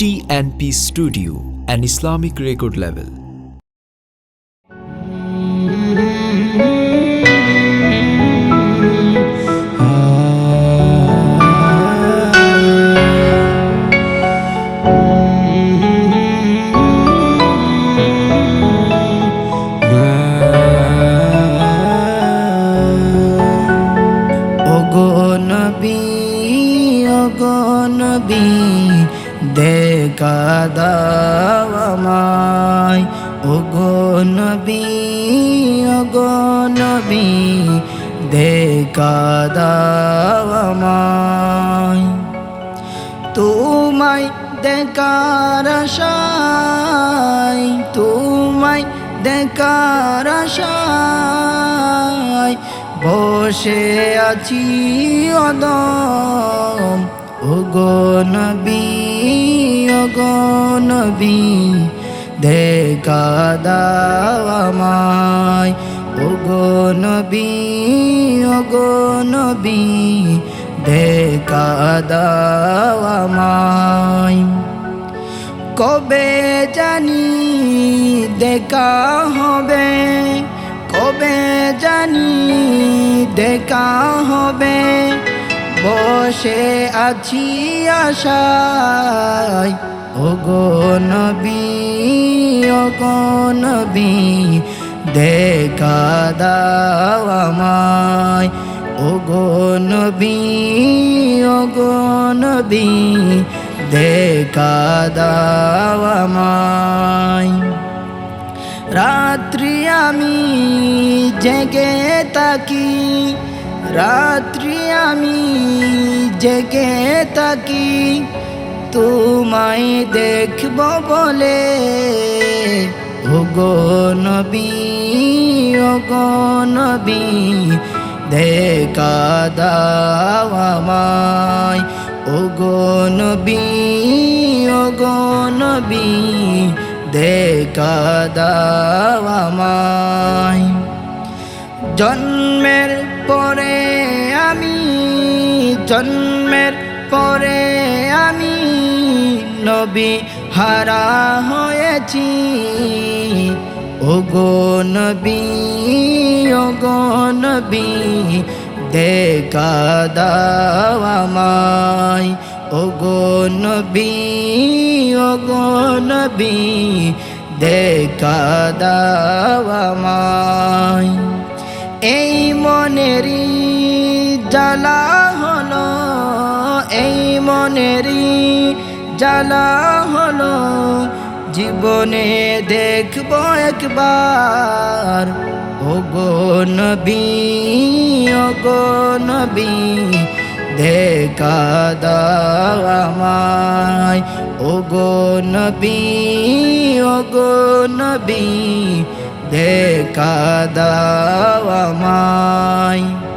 TNP Studio, an Islamic record label. ওগো নবী নবী দেখা দাও আমায় ওগো নবী ওগো নবী দেখা দাও আমায় তোমায় দেখার আশায় তোমায় দেখার আশায় বসে আছি অদম ওগো নবী ওগো নবী, দেখা দাও আমায়। ওগো নবী ওগো নবী, দেখা দাও কবে জানি দেখা হবে, কবে জানি দেখা হবে। বসে আছি আশায়। ওগো নবী ওগো নবী, দেখা দাও আমায়। ওগো নবী ওগো নবী, দেখা দাও আমায়। রাত্রি আমি জেগে থাকি রাত্রি আমি জেগে থাকি, তোমায় দেখব বলে। ওগো নবী ওগো নবী, দেখা দাও আমায়। ওগো নবী ওগো নবী, দেখা দাও আমায়। জন্মের জন্মের পরে আমি নবী হারা হয়েছি। ওগো নবী ওগো নবী, দেখা দাও আমায়। ওগো নবী ওগো নবী, দেখা দাও আমায়। এই মনেরই জ্বালা হলো, এই মনেরই জ্বালা হলো। জীবনে দেখব একবার, ওগো নবী ওগো নবী, দেখা দাও আমায়। ওগো নবী ওগো নবী, দেখা দাও আমায়।